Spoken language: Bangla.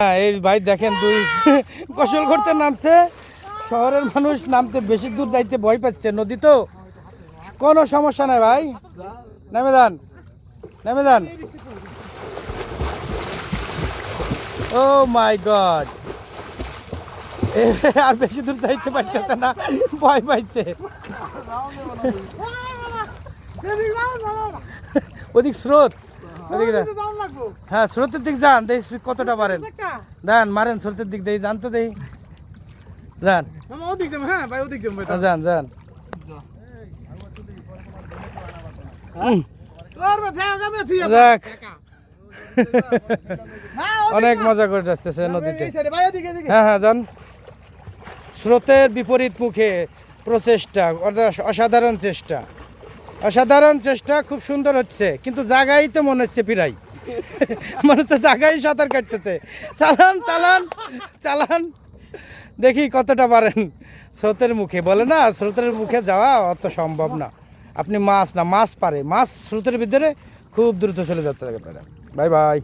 হ্যাঁ এই ভাই দেখেন দুই গোসল করতে নামছে। শহরের মানুষ নামতে বেশি দূর যাইতে ভয় পাচ্ছে। নদী তো? কোনো সমস্যা নাই ভাই। নেমে যান। নেমে যান। ও মাই গড। আর বেশি দূর যাইতে পারতেছে না। ভয় পাইছে। ওদিক স্রোত। হ্যাঁ স্রোতের দিক যান দেখি কতটা পারেন যান মারেন স্রোতের দিক দিয়ে যান তো দেখি যান। হ্যাঁ হ্যাঁ, যান যান। যাক। অনেক মজা করে যাচ্ছে নদীতে। হ্যাঁ হ্যাঁ যান। স্রোতের বিপরীত মুখে প্রচেষ্টা অসাধারণ চেষ্টা। অসাধারণ চেষ্টা, খুব সুন্দর হচ্ছে। কিন্তু জায়গায় তো মনে হচ্ছে পিরাই। মনে হচ্ছে জায়গায় সাঁতার কাটতেছে। চালান চালান চালান। দেখি কতটা পারেন। স্রোতের মুখে। বলে না, স্রোতের মুখে যাওয়া অত সম্ভব না। আপনি মাছ না, মাছ পারে। মাছ স্রোতের ভিতরে খুব দ্রুত চলে যেতে পারে। Bye bye.